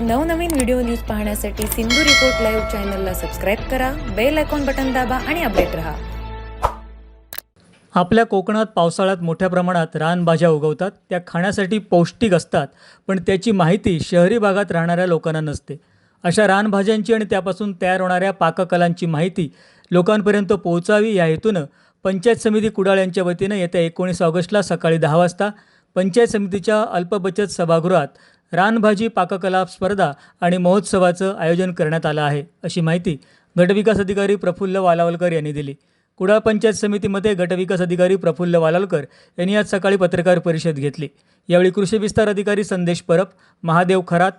नवनवीन video news पाहण्यासाठी Sindhu report live चॅनलला सबस्क्राईब करा बेल आयकॉन बटन दाबा आणि अपडेट रहा. आपल्या कोकणात पावसाळ्यात मोठ्या प्रमाणात रानभाज्या उगवतात त्या खाण्यासाठी पौष्टिक असतात पण त्याची माहिती शहरी भागात राहणाऱ्या लोकांना नसते. अशा रानभाज्यांची आणि त्यापासून तयार होणाऱ्या पाककलांची माहिती लोकांपर्यंत पोहोचावी या हेतूनं पंचायत समिती कुडाळ यांच्या वतीनं येत्या एकोणीस ऑगस्टला सकाळी दहा वाजता पंचायत समितीच्या अल्पबचत सभागृहात रानभाजी पाककला स्पर्धा आणि महोत्सवाचं आयोजन करण्यात आलं आहे अशी माहिती गटविकास अधिकारी प्रफुल्ल वालावलकर यांनी दिली. कुडाळ पंचायत समितीमध्ये गटविकास अधिकारी प्रफुल्ल वालालकर यांनी आज सकाळी पत्रकार परिषद घेतली. यावेळी कृषी विस्तार अधिकारी संदेश परब महादेव खरात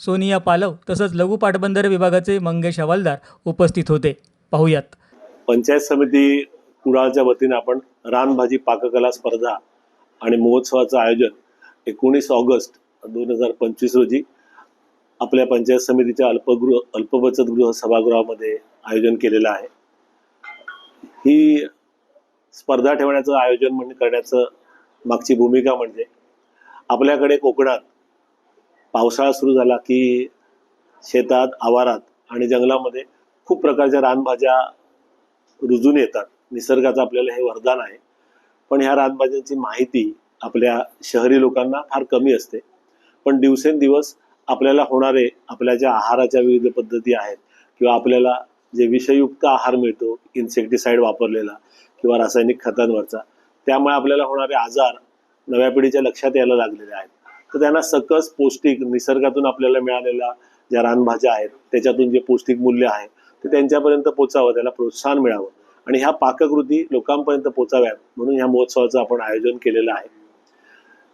सोनिया पालव तसंच लघु पाटबंधारे विभागाचे मंगेश हवालदार उपस्थित होते. पाहूयात. पंचायत समिती कुडाळच्या वतीने आपण रानभाजी पाककला स्पर्धा आणि महोत्सवाचं आयोजन एकोणीस ऑगस्ट दोन हजार पंचवीस रोजी आपल्या पंचायत समितीच्या अल्पगृह अल्पबचत गृह सभागृहामध्ये आयोजन केलेलं आहे. ही स्पर्धा ठेवण्याचं आयोजन म्हणजे करण्याचं मागची भूमिका म्हणजे आपल्याकडे कोकणात पावसाळा सुरू झाला की शेतात आवारात आणि जंगलामध्ये खूप प्रकारच्या रानभाज्या रुजून येतात. निसर्गाचं आपल्याला हे वरदान आहे. पण ह्या रानभाज्यांची माहिती आपल्या शहरी लोकांना फार कमी असते. पण दिवसेंदिवस आपल्याला होणारे आपल्या ज्या आहाराच्या विविध पद्धती आहेत किंवा आपल्याला जे विषयुक्त आहार मिळतो इन्सेक्टिसाइड वापरलेला किंवा रासायनिक खतांवरचा त्यामुळे आपल्याला होणारे आजार नव्या पिढीच्या लक्षात यायला लागलेले आहेत. तर त्यांना सकस पौष्टिक निसर्गातून आपल्याला मिळालेल्या ज्या रानभाज्या आहेत त्याच्यातून जे पौष्टिक मूल्य आहे ते त्यांच्यापर्यंत पोचावं त्याला प्रोत्साहन मिळावं. आणि ह्या पाककृती लोकांपर्यंत पोचाव्यात म्हणून ह्या महोत्सवाचं आपण आयोजन केलेलं आहे.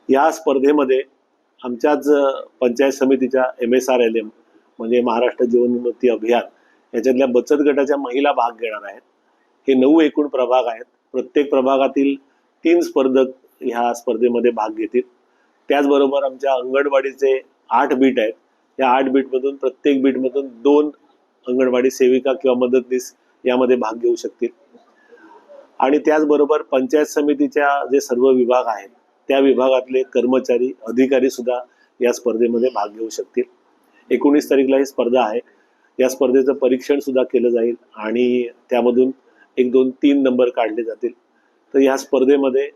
या स्पर्धेमध्ये आमच्याच पंचायत समितीच्या M S R L M म्हणजे महाराष्ट्र जीवनोन्नती अभियान याच्यातल्या बचत गटाच्या महिला भाग घेणार आहेत. हे नऊ एकूण प्रभाग आहेत. प्रत्येक प्रभागातील तीन स्पर्धक ह्या स्पर्धेमध्ये भाग घेतील. त्याचबरोबर आमच्या अंगणवाडीचे आठ बीट आहेत. या आठ बीटमधून प्रत्येक बीटमधून दोन अंगणवाडी सेविका किंवा मदतनीस यामध्ये भाग घेऊ शकतील. आणि त्याचबरोबर पंचायत समितीच्या जे सर्व विभाग आहेत त्या विभागातले कर्मचारी अधिकारी सुद्धा या स्पर्धेमध्ये भाग घेऊ शकतील. एकोणीस तारीखला ही स्पर्धा आहे. या स्पर्धेचं परीक्षण सुद्धा केलं जाईल आणि त्यामधून एक दोन तीन नंबर काढले जातील. तर या स्पर्धेमध्ये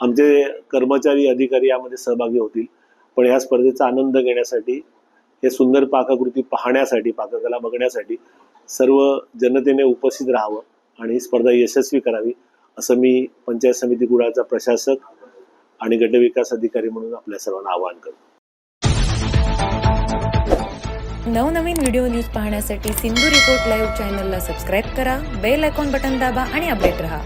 आमचे कर्मचारी अधिकारी यामध्ये सहभागी होतील. पण या स्पर्धेचा आनंद घेण्यासाठी हे सुंदर पाककृती पाहण्यासाठी पाककला बघण्यासाठी सर्व जनतेने उपस्थित राहावं आणि ही स्पर्धा यशस्वी करावी. असं मी पंचायत समिती गुळाचा प्रशासक आणि गटविकास अधिकारी म्हणून आपल्या सर्वांना आवाहन करतो. नवनवीन व्हिडिओ न्यूज पाहण्यासाठी सिंधू रिपोर्ट लाईव्ह चॅनलला सबस्क्राईब करा बेल आयकॉन बटन दाबा आणि अपडेट रहा.